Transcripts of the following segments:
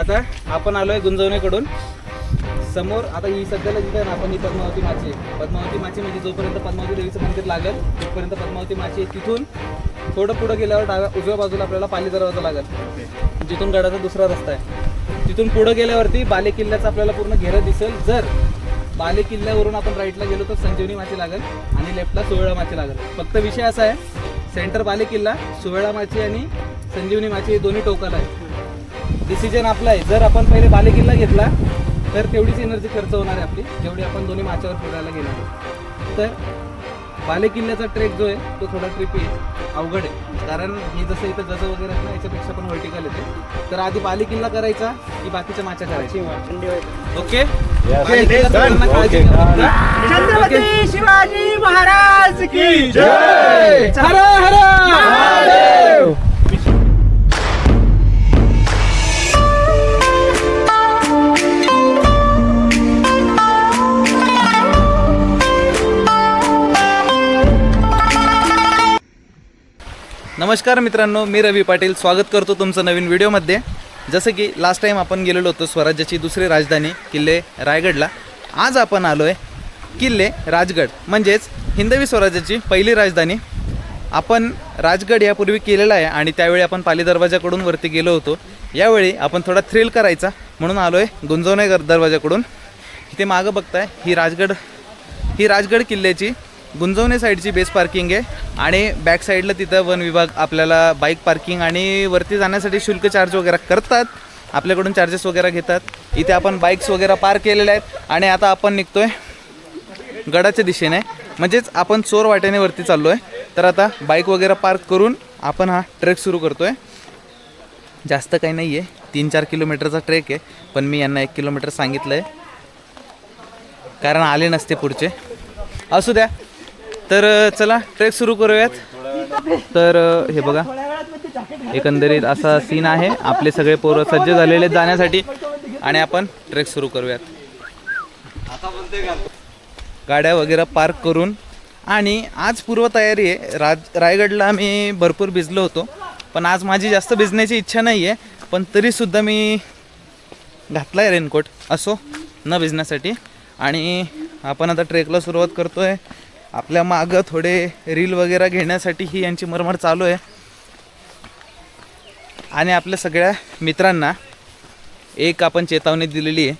आता आपण आलोय गुंजवणीकडून. समोर आता ही सध्याला जिथे ना आपण ही पद्मावती माची पद्मावती माची म्हणजे जोपर्यंत पद्मावती देवीचं मंदिर लागेल तिथपर्यंत पद्मावती माची आहे तिथून थोडं पुढं गेल्यावर डाव्या उजव्या बाजूला आपल्याला पाली दरवाजा लागेल. जिथून गडाचा दुसरा रस्ता आहे. तिथून पुढं गेल्यावरती बाले किल्ल्याचा आपल्याला पूर्ण घेरं दिसेल. जर बाले किल्ल्यावरून आपण राईटला गेलो तर संजीवनी माची लागेल आणि लेफ्टला सुवेळा माची लागेल. फक्त विषय असा आहे सेंटर बाले किल्ला सुवेळा माची आणि संजीवनी माची हे दोन्ही टोकाला आहे. डिसिजन आपला आहे. जर आपण पहिले बाले किल्ला घेतला तर तेवढीच एनर्जी खर्च होणार आहे आपली. जेवढी आपण दोन्ही माच्यावर फिरायला गेलो तर बाले किल्ल्याचा ट्रेक जो आहे तो थोडा ट्रिपी आहे. अवघड आहे. कारण हे जसं इथं गज वगैरे आहेत ना याच्यापेक्षा पण व्हर्टिकल येते. तर आधी बाले किल्ला करायचा की बाकीच्या माच्या करायच्या. ओके. छत्रपती शिवाजी महाराज की जय! हर हर! नमस्कार मित्रांनो मी रवी पाटील. स्वागत करतो तुमचं नवीन व्हिडिओमध्ये. जसं की लास्ट टाईम आपण गेलेलो होतो स्वराज्याची दुसरी राजधानी किल्ले रायगडला. आज आपण आलो आहे किल्ले राजगड. म्हणजेच हिंदवी स्वराज्याची पहिली राजधानी. आपण राजगड यापूर्वी केलेला आहे आणि त्यावेळी आपण पाली दरवाजाकडून वरती गेलो होतो. यावेळी आपण थोडा थ्रिल करायचा म्हणून आलो आहे गुंजवणे दरवाजाकडून इथे मागं बघताय ही राजगड ही राजगड किल्ल्याची गुंजवणे साईडची बेस पार्किंग आहे आणि बॅक साईडला तिथं वन विभाग आपल्याला बाईक पार्किंग आणि वरती जाण्यासाठी शुल्क चार्ज वगैरे करतात. आपल्याकडून चार्जेस वगैरे घेतात. इथे आपण बाईक्स वगैरे पार्क केलेल्या आहेत आणि आता आपण निघतोय गडाच्या दिशेने. म्हणजेच आपण चोर वाट्याने वरती चाललो आहे तर आता बाईक वगैरे पार्क करून आपण हा ट्रेक सुरू करतो आहे जास्त काही नाही आहे तीन चार किलोमीटरचा ट्रेक आहे. पण मी यांना एक किलोमीटर सांगितलं आहे कारण आले नसते पुढचे. असू द्या. तर चला ट्रेक सुरू करूयात. तर हे बघा. एकंदरीत असा सीन आहे. आपले सगळे पोरं सज्ज झालेले जाण्यासाठी आणि आपण ट्रेक सुरू करूयात. गाड्या वगैरे पार्क करून आणि आज पूर्वतयारी आहे. राज रायगडला मी भरपूर भिजलो होतो. पण आज माझी जास्त भिजण्याची इच्छा नाही आहे पण तरीसुद्धा मी घातला आहे रेनकोट असो न भिजण्यासाठी. आणि आपण आता ट्रेकला सुरुवात करतो आहे आपल्या मागं थोडे रील वगैरे घेण्यासाठी ही यांची मरमर चालू आहे. आणि आपल्या सगळ्या मित्रांना एक आपण चेतावणी दिलेली आहे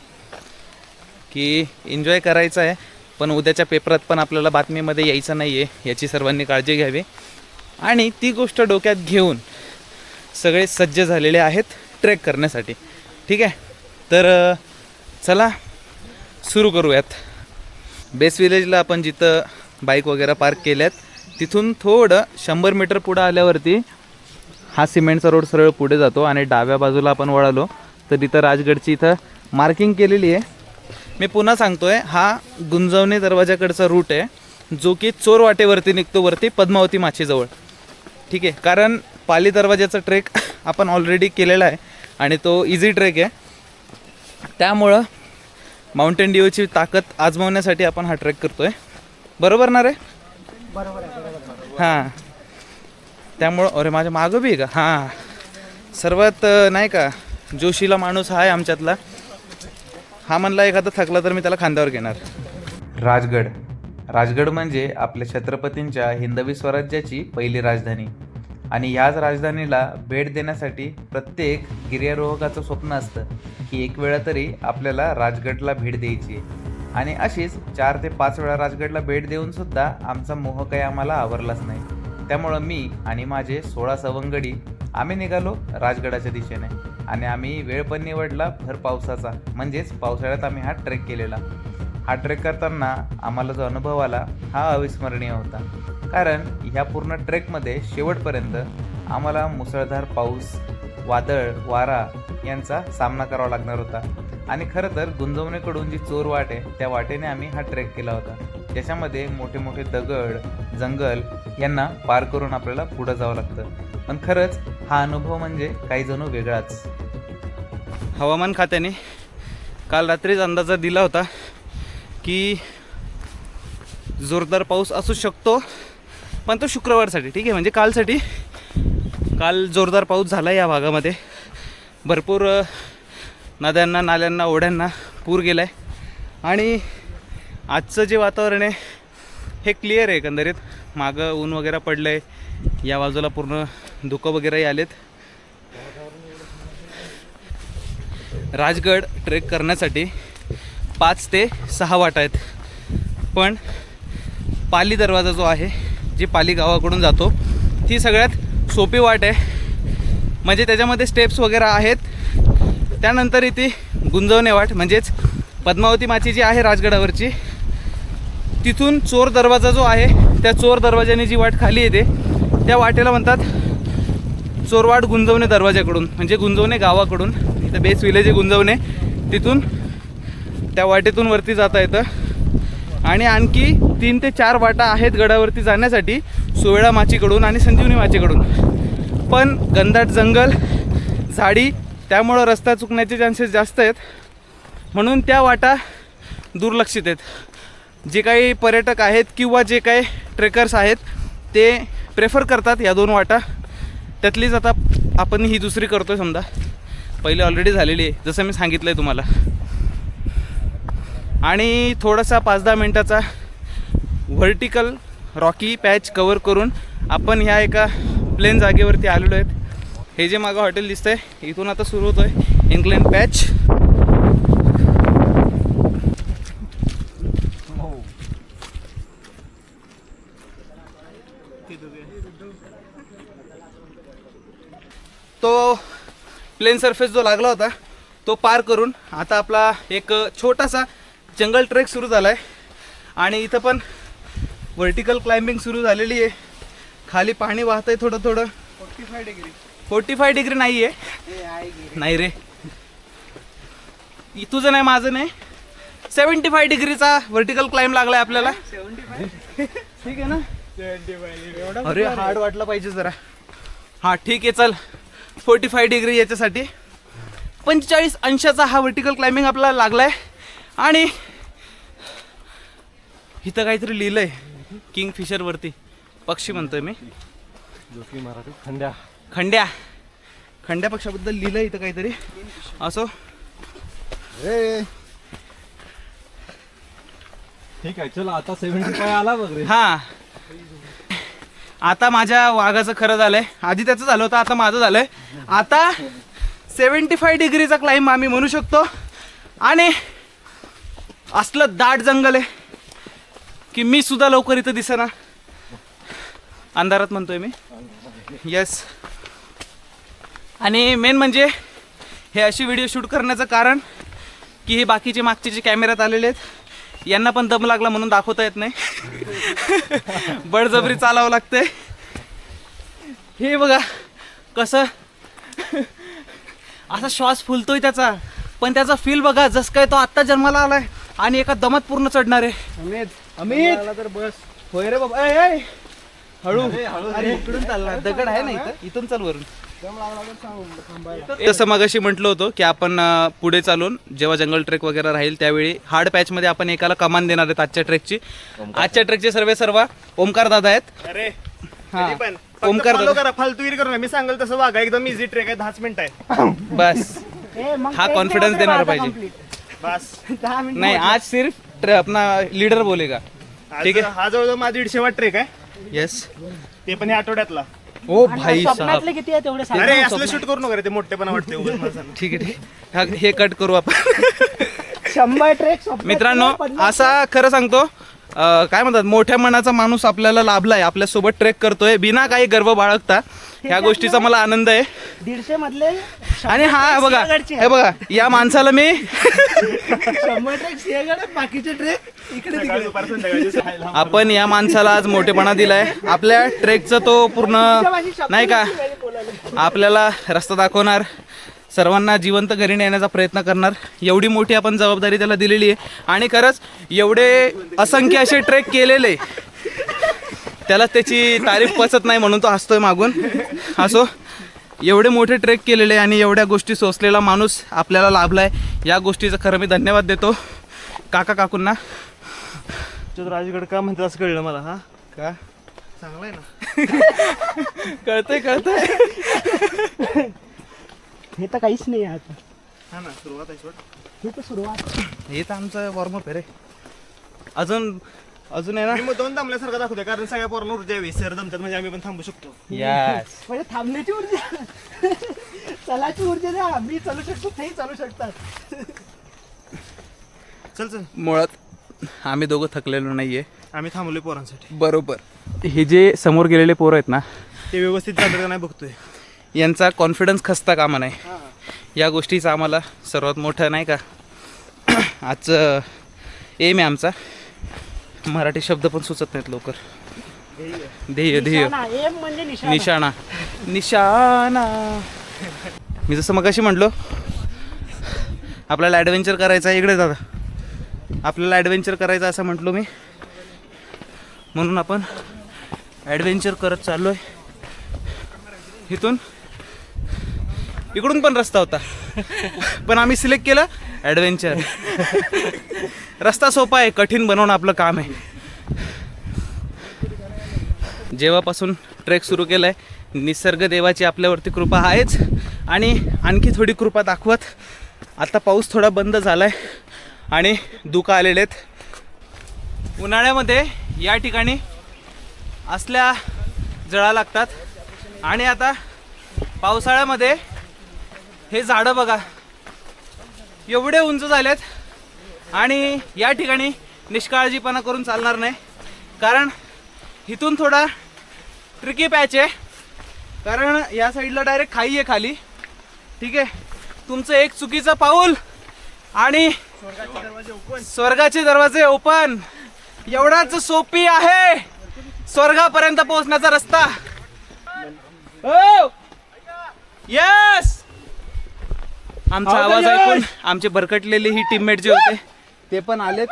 की एन्जॉय करायचं आहे पण उद्याच्या पेपरात पण आपल्याला बातमीमध्ये यायचं नाही आहे याची सर्वांनी काळजी घ्यावी. आणि ती गोष्ट डोक्यात घेऊन सगळे सज्ज झालेले आहेत ट्रेक करण्यासाठी. ठीक आहे? तर चला सुरू करूयात. बेस विलेजला आपण जिथं बाईक वगैरे पार्क केल्यात. तिथून थोडं शंभर मीटर पुढं आल्यावरती हा सिमेंटचा रोड सरळ पुढे जातो आणि डाव्या बाजूला आपण वळालो. तर इथं राजगडची इथं मार्किंग केलेली आहे. मी पुन्हा सांगतोय हा गुंजवणे दरवाजाकडचा रूट आहे जो की चोर वाटेवरती निघतो वरती पद्मावती माचीजवळ. ठीक आहे कारण पाली दरवाजाचा ट्रेक आपण ऑलरेडी केलेला आहे आणि तो इझी ट्रेक आहे. त्यामुळं माउंटेन ड्यूची ताकद आजमावण्यासाठी आपण हा ट्रेक आहे बरोबर ना रे? हां. त्यामुळं अरे माझ्या मागं बी का? हां. सर्वात नाही का जोशीला माणूस हा आहे आमच्यातला. हा म्हणला एखादा थकला तर मी त्याला खांद्यावर घेणार. राजगड. राजगड म्हणजे आपल्या छत्रपतींच्या हिंदवी स्वराज्याची पहिली राजधानी. आणि ह्याच राजधानीला भेट देण्यासाठी प्रत्येक गिर्यारोहकाचं स्वप्न असतं की एक वेळा तरी आपल्याला राजगडला भेट द्यायची आहे. आणि अशीच चार ते पाच वेळा राजगडला भेट देऊन सुद्धा आमचा मोह काही आम्हाला आवरलाच नाही. त्यामुळं मी आणि माझे सोळा सवंगडी आम्ही निघालो राजगडाच्या दिशेने. आणि आम्ही वेळ पण निवडला भर पावसाचा. म्हणजेच पावसाळ्यात आम्ही हा ट्रेक केलेला. हा ट्रेक करताना आम्हाला जो अनुभव आला हा अविस्मरणीय होता. कारण ह्या पूर्ण ट्रेकमध्ये शेवटपर्यंत आम्हाला मुसळधार पाऊस वादळ वारा यांचा सामना करावा लागणार होता. आणि खरं तर गुंजवणेकडून जी चोर वाट आहे त्या वाटेने आम्ही हा ट्रेक केला होता. त्याच्यामध्ये मोठे मोठे दगड जंगल यांना पार करून आपल्याला पुढं जावं लागतं. पण खरंच हा अनुभव म्हणजे काही जणू वेगळाच. हवामान खात्याने काल रात्रीच अंदाजा दिला होता की जोरदार पाऊस असू शकतो पण तो शुक्रवारसाठी ठीक आहे? म्हणजे कालसाठी. काल जोरदार पाऊस झाला या भागामध्ये. भरपूर नद्यांना नाल्यांना ओढ्यांना पूर गेला आहे आणि आजचं जे वातावरण आहे हे क्लिअर आहे एकंदरीत. मागं ऊन वगैरे पडलं आहे या बाजूला पूर्ण धुकं वगैरेही आलेत. राजगड ट्रेक करण्यासाठी पाच ते सहा वाट आहेत. पण पाली दरवाजा जो आहे जी पाली गावाकडून जातो ती सगळ्यात सोपी वाट आहे. म्हणजे त्याच्यामध्ये स्टेप्स वगैरे आहेत. त्यानंतर इथे गुंजवणे वाट म्हणजेच पद्मावती माची जी आहे राजगडावरची तिथून चोर दरवाजा जो आहे त्या चोर दरवाजाने जी वाट खाली येते त्या वाटेला म्हणतात चोरवाट गुंजवणे दरवाजाकडून म्हणजे गुंजवणे गावाकडून इथं बेस विलेज आहे गुंजवणे तिथून त्या वाटेतून वरती जाता येतं. आणि आणखी तीन ते चार वाटा आहेत गडावरती जाण्यासाठी सुवेळा माचीकडून आणि संजीवनी माचीकडून. पण गंधाट जंगल झाडी त्यामुळं रस्ता चुकण्याचे चान्सेस जास्त आहेत. म्हणून त्या वाटा दुर्लक्षित आहेत. जे काही पर्यटक आहेत किंवा जे काही ट्रेकर्स आहेत ते प्रेफर करतात या दोन वाटा. त्यातलीच आता आपण ही दुसरी करतोय समजा. पहिले ऑलरेडी झालेली आहे जसं मी सांगितलं आहे तुम्हाला. आणि थोडासा पाच दहा मिनटाचा व्हर्टिकल रॉकी पॅच कवर करून आपण ह्या एका प्लेन जागेवरती आलेलो आहेत. हे जे मागं हॉटेल दिसतंय इथून आता सुरू होतोय इन्क्लाइन पॅच तो प्लेन सरफेस जो लागला होता तो पार करून आता आपला एक छोटासा जंगल ट्रेक सुरू झाला आहे आणि इथं पण व्हर्टिकल क्लाइम्बिंग सुरू झालेली आहे. खाली पाणी वाहत आहे थोडं थोडं forty five degree forty five degree नाही आहे नाही रे. तुझं नाही माझं नाही. सेवन्टी फाय डिग्रीचा व्हर्टिकल क्लाइम लागलाय आपल्याला. ठीक आहे ना? अरे हार्ड वाटला पाहिजे जरा. हां ठीक आहे चल. फोर्टी फाय डिग्री याच्यासाठी. पंचेचाळीस अंशाचा हा व्हर्टिकल क्लाइम्बिंग आपल्याला लागला आहे आणि इथं काहीतरी लिहिलं आहे किंग फिशरवरती पक्षी म्हणतोय मी. जोकी मराठी खंड्या. खंड्या. खंड्या पक्षाबद्दल लिहिलं इथं काहीतरी. असो. रे ठीक आहे चल आता सेव्हन्टी फाय आला बघ रे. हां. आता माझ्या वाघाचं खरं झालंय. आधी त्याचं झालं होतं आता माझं झालंय. आता सेवन्टी फाय डिग्रीचा क्लाइंब आम्ही म्हणू शकतो. आणि असलं दाट जंगल आहे की मी सुद्धा लवकर इथं दिसेना. अंधारात म्हणतोय मी. येस आणि मेन म्हणजे हे अशी व्हिडिओ शूट करण्याचं कारण की हे बाकीचे मागचे जे कॅमेऱ्यात आलेले आहेत यांना पण दम लागला म्हणून दाखवता येत नाही. बळजबरी चालावं लागतंय. हे बघा कसं? असा श्वास फुलतोय त्याचा. पण त्याचा फील बघा जस काय तो आत्ता जन्माला आलाय आणि एका दमात पूर्ण चढणार आहे. अमित अमित! तर बस. होय रे बाबा ए, ए. हळू. अरे, हळू इकडून चालला. दगड आहे ना इथं? इथून चाल वरून. जसं मगाशी म्हटलं होतं की आपण पुढे चालून जेव्हा जंगल ट्रेक वगैरे राहील त्यावेळी हार्ड पॅचमध्ये आपण एकाला कमान देणार आहेत आजच्या ट्रेकची. आजच्या ट्रेकचे सर्वे सर्व ओमकार दादा आहेत. अरे हा. ओमकार दादा. करा फालतूगिरी करू नका. मी सांगेल तसं वागा. एकदम इझी ट्रेक आहे. दहाच मिनिट आहे बस. हा कॉन्फिडन्स देणार पाहिजे. बस. नाही आज सिर्फ अपना लीडर बोलेगा. ठीक आहे? हा जवळजवळ माझा दीडशे वाट ट्रेक आहे. येस ते पण या आठवड्यातला. ओ भाई साहब. स्वप्नातले किती आहे तेवढे सांग अरे असलं शूट करू नका रे ते मोठेपणा वाटते उगाच. ठीक आहे ठीक आहे. हा- हे कट करू आपण. शंभर ट्रेक मित्रांनो असा खरं सांगतो अं, काय म्हणतात मोठ्या मनाचा माणूस आपल्याला लाभलाय आपल्यासोबत ट्रेक करतोय. बिना काही गर्व बाळगता. ह्या गोष्टीचा मला आनंद आहे. दीडशे मधले आणि हा बघा हे बघा या माणसाला मी शंभर ट्रेक सिंहगड आहेत, बाकीचे ट्रेक इकडे तिकडे. आपण या माणसाला आज मोठेपणा दिलाय. आपल्या ट्रेकचा तो पूर्ण नाही का? आपल्याला रस्ता दाखवणार. सर्वांना जिवंत घरी नेण्याचा प्रयत्न करणार. एवढी मोठी आपण जबाबदारी त्याला दिलेली आहे. आणि खरंच एवढे असंख्य असे ट्रेक केलेले. त्याला त्याची तारीफ पचत नाही म्हणून तो हसतोय मागून. असो एवढे मोठे ट्रेक केलेले आणि एवढ्या गोष्टी सोसलेला माणूस आपल्याला लाभलाय. या गोष्टीचं खरं मी धन्यवाद देतो. काका काकूंना. राजगड का म्हणतात असं कळलं मला हा? का? चांगला आहे ना. कळतंय कळतंय. हे तर काहीच नाही आहे आता. हा ना सुरुवात आहे सोड. हे तर सुरुवात. हे तर आमचं वॉर्मअप आहे रे. अजून अजून आहे मी मुद्दाम थांबल्यासारखं दाखवते कारण सगळ्या पोरांना ऊर्जा यावी सर दमतात म्हणजे आम्ही पण थांबू शकतो. ना यस म्हणजे थांबण्याची ऊर्जा. चलाची ऊर्जा द्या. मी चालू शकतो तेही चालू शकतात. चल चल. मुळात आम्ही दोघं थकलेलो नाहीये. आम्ही थांबलोय पोरांसाठी. बरोबर. हे जे समोर गेलेले पोरं आहेत ना ते व्यवस्थित चालतं का नाही बघतोय. यांचा कॉन्फिडन्स खसता कामा नाही या गोष्टीचा आम्हाला सर्वात मोठं नाही का? आजचं एम आहे आमचा. मराठी शब्द पण सुचत नाहीत लवकर. ध्येय ध्येय. निशाणा, म्हणजे निशाणा. निशाणा. निशाणा. मी जसं मग अशी म्हटलो आपल्याला ॲडव्हेंचर करायचं आहे इकडे दादा. आपल्याला ॲडव्हेंचर करायचं असं म्हटलो मी. म्हणून आपण ॲडव्हेंचर करत चाललो आहे इथून इकडून पण रस्ता होता. पण आम्ही सिलेक्ट केलं ॲडव्हेंचर रस्ता सोपा आहे कठीण बनवणं आपलं काम आहे. जेव्हापासून ट्रेक सुरू केला आहे निसर्ग देवाची आपल्यावरती कृपा आहेच. आणि आणखी थोडी कृपा दाखवत आता पाऊस थोडा बंद झाला आहे आणि धुकं आलेले आहेत. उन्हाळ्यामध्ये या ठिकाणी असल्या जळा लागतात. आणि आता पावसाळ्यामध्ये हे झाडं बघा. एवढे उंच झालेत आणि या ठिकाणी निष्काळजीपणा करून चालणार नाही. कारण इथून थोडा ट्रिकी पॅच आहे. कारण या साईडला डायरेक्ट खाई आहे खाली. ठीक आहे? तुमचं एक चुकीचं पाऊल आणि स्वर्गाचे दरवाजे ओपन एवढाच सोपी आहे. स्वर्गापर्यंत पोहोचण्याचा रस्ता. हो! यस आमचा आवाज ऐकून आमचे भरकटलेले ही टीममेट जे होते ते पण आलेत.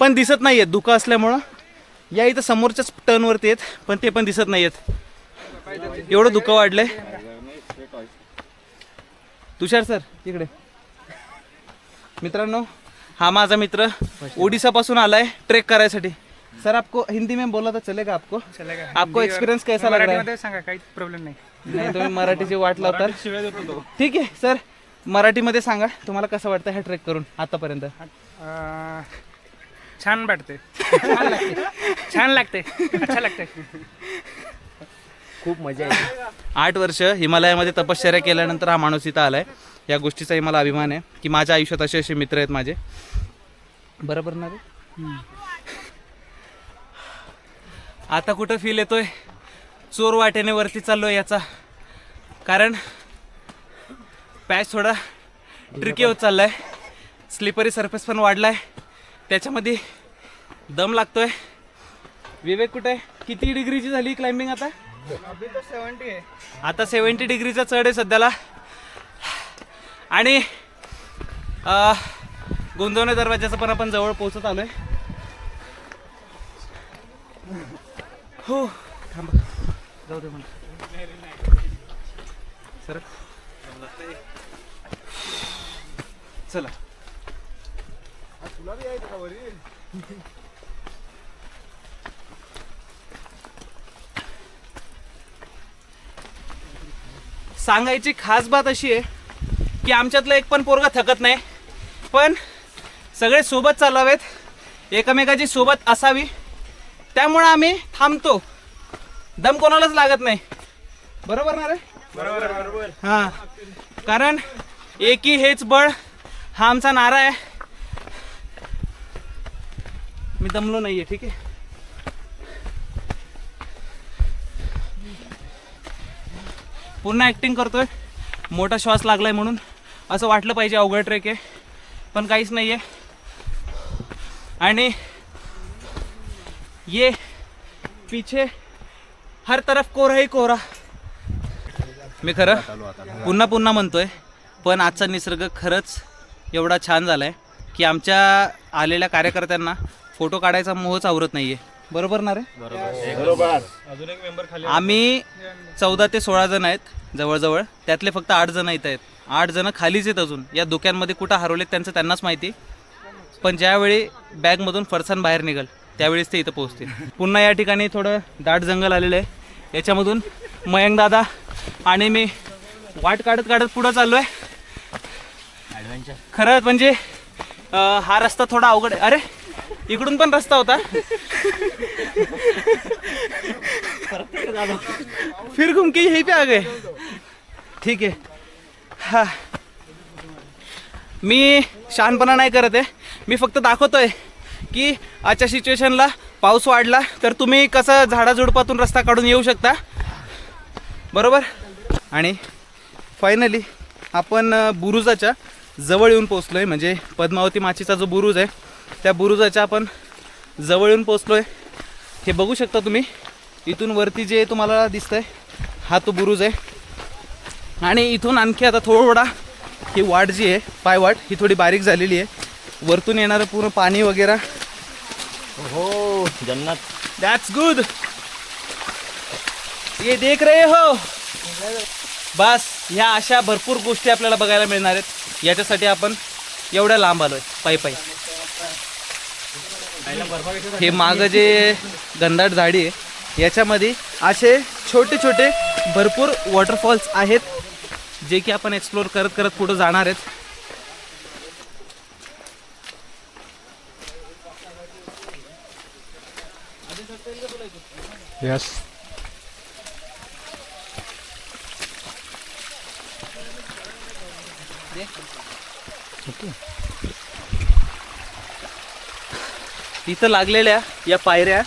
पण दिसत नाहीयेत धुकं असल्यामुळं. या इथं समोरच्याच टर्नवरती आहेत पण ते पण दिसत नाहीयेत. एवढं धुकं वाढलंय. तुषार सर इकडे. मित्रांनो हा माझा मित्र ओडिसापासून आलाय ट्रेक करायसाठी. सर आपको हिंदी में बोला तो चलेगा आपको? चलेगा. आपको एक्सपिरियंस कैसा लग रहा है? सांगा काही प्रॉब्लेम नाही. नाही तुम्ही मराठीची वाट लावता ठीक आहे सर. मराठीमध्ये सांगा तुम्हाला कसं वाटतं ह्या ट्रेक करून आतापर्यंत? अं, छान वाटते छान लागते छान लागते अच्छा लागते आठ वर्ष हिमालयामध्ये तपश्चर्या केल्यानंतर हा माणूस इथं आलाय. या गोष्टीचाही मला अभिमान आहे की माझ्या आयुष्यात असे असे मित्र आहेत माझे. बरोबर ना रे आता कुठं फील येतोय? चोर वाटेने वरती चाललोय याचा. कारण पॅच थोडा ट्रिकी होत चाललाय. स्लिपरी सरफेस पण वाढलाय. त्याच्यामध्ये दम लागतोय. विवेक कुठे? आहे किती डिग्रीची झाली क्लाइम्बिंग आता? आता सेवन्टी डिग्रीचा चढ आहे सध्याला. आणि अं, गोंदवणे पण आपण जवळ पोहोचत आलोय. हो. थांबा. जाऊ दे मला सर चला. सांगायची खास बात अशी आहे की आमच्यातलं एक पण पोरगा थकत नाही. पण सगळे सोबत चालावेत. एकमेकाची सोबत असावी. त्यामुळं आम्ही थांबतो. दम कोणालाच लागत नाही. बरोबर ना रे? बरोबर बरोबर. हां. कारण एकी हेच बळ हा आमचा नारा आहे. मी दमलो नाहीये ठीक आहे? पूर्ण ॲक्टिंग करतोय. मोठा श्वास लागलाय म्हणून. असं वाटलं पाहिजे अवघड ट्रेक आहे. पण काहीच नाही आहे आणि ये पीछे हर तरफ कोरा ही कोरा. मी खरं पुन्हा पुन्हा म्हणतोय पण आजचा निसर्ग खरंच एवढा छान झाला आहे की आमच्या आलेल्या कार्यकर्त्यांना फोटो काढायचा मोहच आवरत नाही आहे बरोबर ना रे? अजून एक मेंबर खाली आम्ही चौदा ते सोळा जण आहेत जवळजवळ. त्यातले फक्त आठ जण इथं आहेत. आठ जण खालीच आहेत अजून. या धुक्यांमध्ये कुठं हरवलेत त्यांचं त्यांनाच माहिती. पण ज्यावेळी बॅगमधून फरसाण बाहेर निघल त्यावेळेस ते इथं पोहोचतील. पुन्हा या ठिकाणी थोडं दाट जंगल आलेलं आहे. याच्यामधून मयंक दादा आणि मी वाट काढत काढत पुढं चाललो आहे खरंच म्हणजे हा रस्ता थोडा अवघड आहे. अरे इकडून पण रस्ता होता. फिर घूम हे पे आ गए ठीक आहे. हा. मी शहाणपणा नाही करत आहे. मी फक्त दाखवतोय की आजच्या सिच्युएशनला पाऊस वाढला तर तुम्ही कसं झाडाझुडपातून रस्ता काढून येऊ शकता. बरोबर? आणि फायनली आपण बुरुजाच्या जवळ येऊन पोचलो आहे म्हणजे पद्मावती माचीचा जो बुरुज आहे त्या बुरुजाच्या आपण जवळ येऊन पोचलो आहे हे बघू शकता तुम्ही इथून वरती जे तुम्हाला दिसतंय हा तो बुरुज आहे. आणि इथून आणखी आता थोडा ही वाट जी आहे पायवाट ही थोडी बारीक झालेली आहे. वरतून येणारं पूर्ण पाणी वगैरे. हो जन्नत. दॅट्स गुड ये देख रहे हो? बस ह्या अशा भरपूर गोष्टी आपल्याला बघायला मिळणार आहेत. याच्यासाठी आपण एवढ्या लांब आलोय पायी पायी. हे मागं जे गंधाट झाडी आहे याच्यामध्ये असे छोटे छोटे भरपूर वॉटरफॉल्स आहेत जे की आपण एक्सप्लोर करत करत पुढे जाणार आहेत. यस तिथं लागलेल्या या पायऱ्या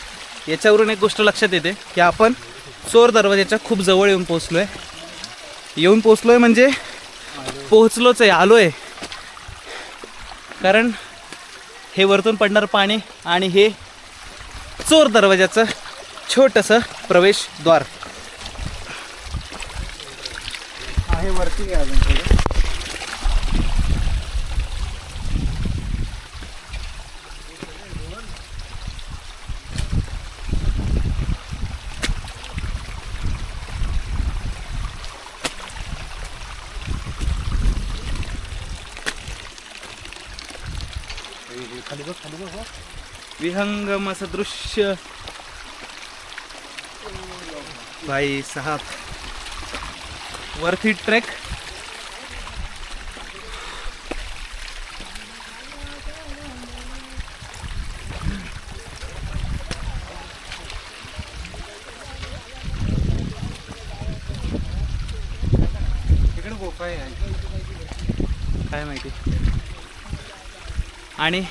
याच्यावरून एक गोष्ट लक्षात येते की आपण चोर दरवाजाच्या खूप जवळ येऊन पोचलो आहे येऊन पोचलो आहे म्हणजे पोहोचलोच आहे आलो आहे कारण हे वरतून पडणारं पाणी आणि हे चोर दरवाजाचं छोटंसं प्रवेशद्वार. आहे वरती अजून थोडं. विहंगम असं दृश्य भाई साहब वरती ट्रेक काय माहिती? आणि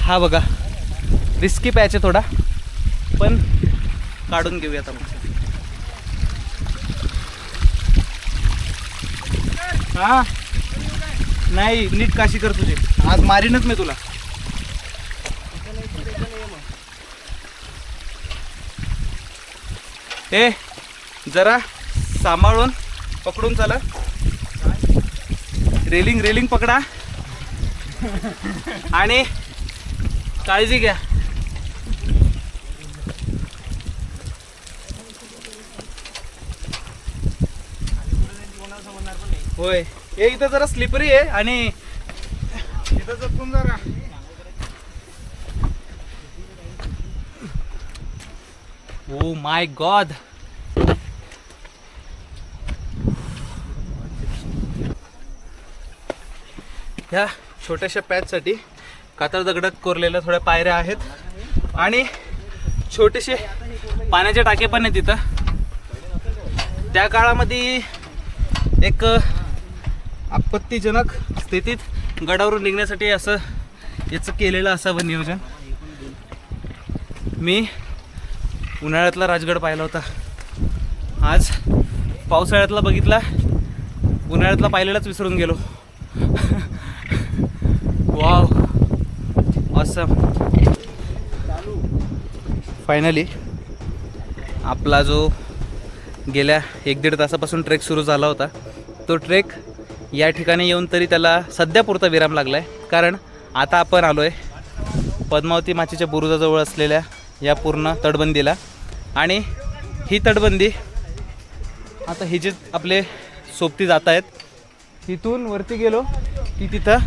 हा बघा रिस्की पॅच आहे थोडा. पण काढून घेऊयात आपण. हा? नाही नीट काशी कर तुझे. आज मारीनच मी तुला. ए जरा सांभाळून पकडून चला. रेलिंग रेलिंग पकडा. आणि काळजी घ्या. होय. हे इथं जरा स्लिपरी आहे आणि तिथं जपून जरा. ओ माय गॉड ह्या छोट्याशा पॅचसाठी कातळ दगडात कोरलेल्या थोड्या पायऱ्या आहेत. आणि छोटेसे पाण्याचे टाके पण आहेत तिथं त्या काळामध्ये एक आपत्तीजनक स्थितीत गडावरून निघण्यासाठी असं याचं केलेलं असावं नियोजन. मी उन्हाळ्यातला राजगड पाहिला होता. आज पावसाळ्यातला बघितला उन्हाळ्यातला पाहिलेलाच विसरून गेलो. वाव असं फायनली आपला जो गेल्या एक दीड तासापासून ट्रेक सुरू झाला होता तो ट्रेक या ठिकाणी येऊन तरी त्याला सध्यापुरता विराम लागला आहे कारण आता आपण आलो आहे पद्मावती माचीच्या बुरुजाजवळ असलेल्या या पूर्ण तटबंदीला. आणि ही तटबंदी आता ही जे आपले सोबती जात आहेत तिथून वरती गेलो की तिथं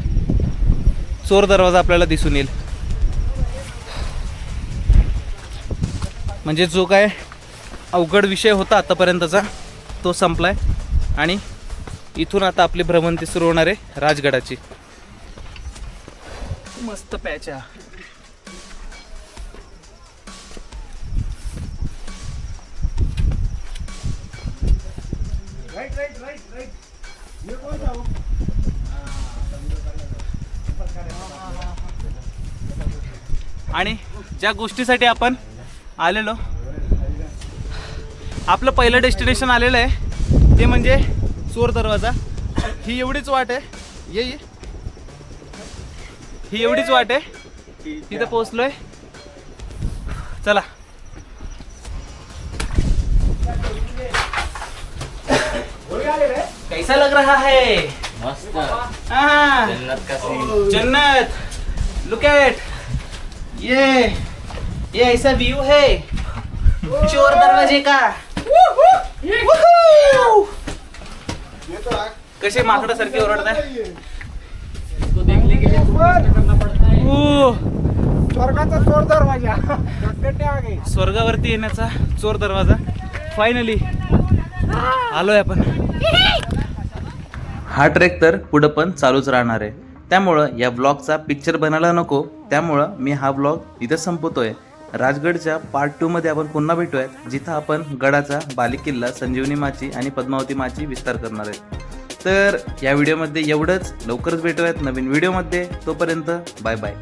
चोर दरवाजा आपल्याला दिसून येईल. म्हणजे जो काय अवघड विषय होता आतापर्यंतचा तो संपलाय. आणि इथून आता आपली भ्रमंती सुरू होणार आहे राजगडाची. मस्त जाऊ आणि ज्या गोष्टीसाठी आपण आलेलो आपलं पहिलं डेस्टिनेशन आलेलं आहे ते म्हणजे चोर दरवाजा. ही एवढीच वाट आहे. ये ये. ही एवढीच वाट आहे. तिथं पोहोचलोय. चला. कैसा लग रहा है? मस्त. हाँ, जन्नत का सीन जन्नत. लुक एट ये. ये ऐसा व्यू है. चोर दरवाजे का! कसे माकडं सारखे ओरडताय? इसको देखने के लिए करना पड़ता है ओ, स्वर्गाचा चोर दरवाजा. स्वर्गावरती येण्याचा चोर दरवाजा. फायनली आलोय आपण. हा ट्रेक तर पुढं पण चालूच राहणार आहे. त्यामुळं या ब्लॉगचा पिक्चर बनायला नको. त्यामुळं मी हा ब्लॉग इथं संपवतोय. राजगडच्या पार्ट टू मध्ये आपण पुन्हा भेटूयात जिथं आपण गडाचा बालिकिल्ला संजीवनी माची आणि पद्मावती माची विस्तार करणार आहे तर या व्हिडिओमध्ये एवढंच. लवकरच भेटूयात नवीन व्हिडिओमध्ये तोपर्यंत बाय बाय